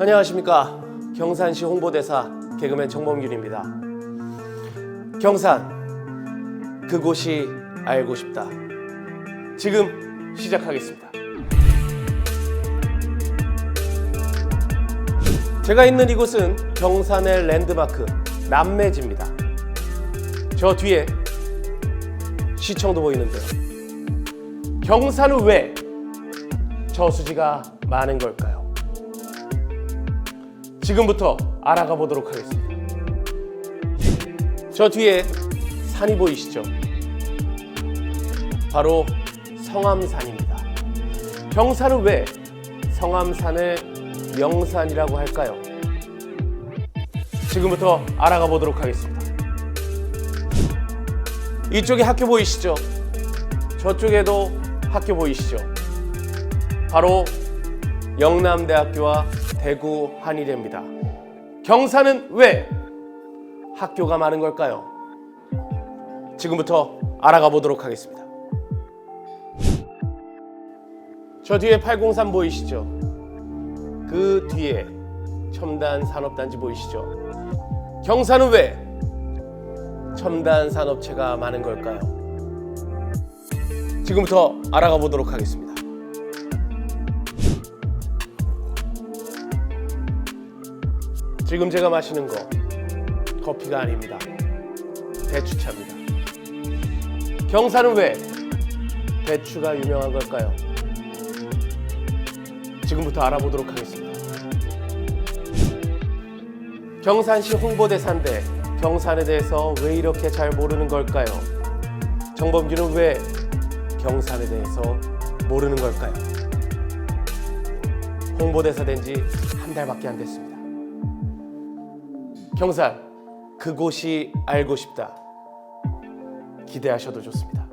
안녕하십니까 경산시 홍보대사 개그맨 정범균입니다. 경산 그곳이 알고 싶다. 지금 시작하겠습니다. 제가 있는 이곳은 경산의 랜드마크 남매지입니다. 저 뒤에 시청도 보이는데요. 경산은 왜 저수지가 많은 걸까요? 지금부터 알아가 보도록 하겠습니다. 저 뒤에 산이 보이시죠? 바로 성암산입니다. 경산은 왜 성암산을 명산이라고 할까요? 지금부터 알아가 보도록 하겠습니다. 이쪽에 학교 보이시죠? 저쪽에도 학교 보이시죠? 바로 영남대학교와 대구 한의대입니다. 경산은 왜 학교가 많은 걸까요? 지금부터 알아가 보도록 하겠습니다. 저 뒤에 803 보이시죠? 그 뒤에 첨단 산업단지 보이시죠? 경산은 왜 첨단 산업체가 많은 걸까요? 지금부터 알아가 보도록 하겠습니다. 지금 제가 마시는 거 커피가 아닙니다. 대추차입니다. 경산은 왜 대추가 유명한 걸까요? 지금부터 알아보도록 하겠습니다. 경산시 홍보대사인데 경산에 대해서 왜 이렇게 잘 모르는 걸까요? 정범규는 왜 경산에 대해서 모르는 걸까요? 홍보대사 된 지 한 달밖에 안 됐습니다. 경산 그곳이 알고 싶다. 기대하셔도 좋습니다.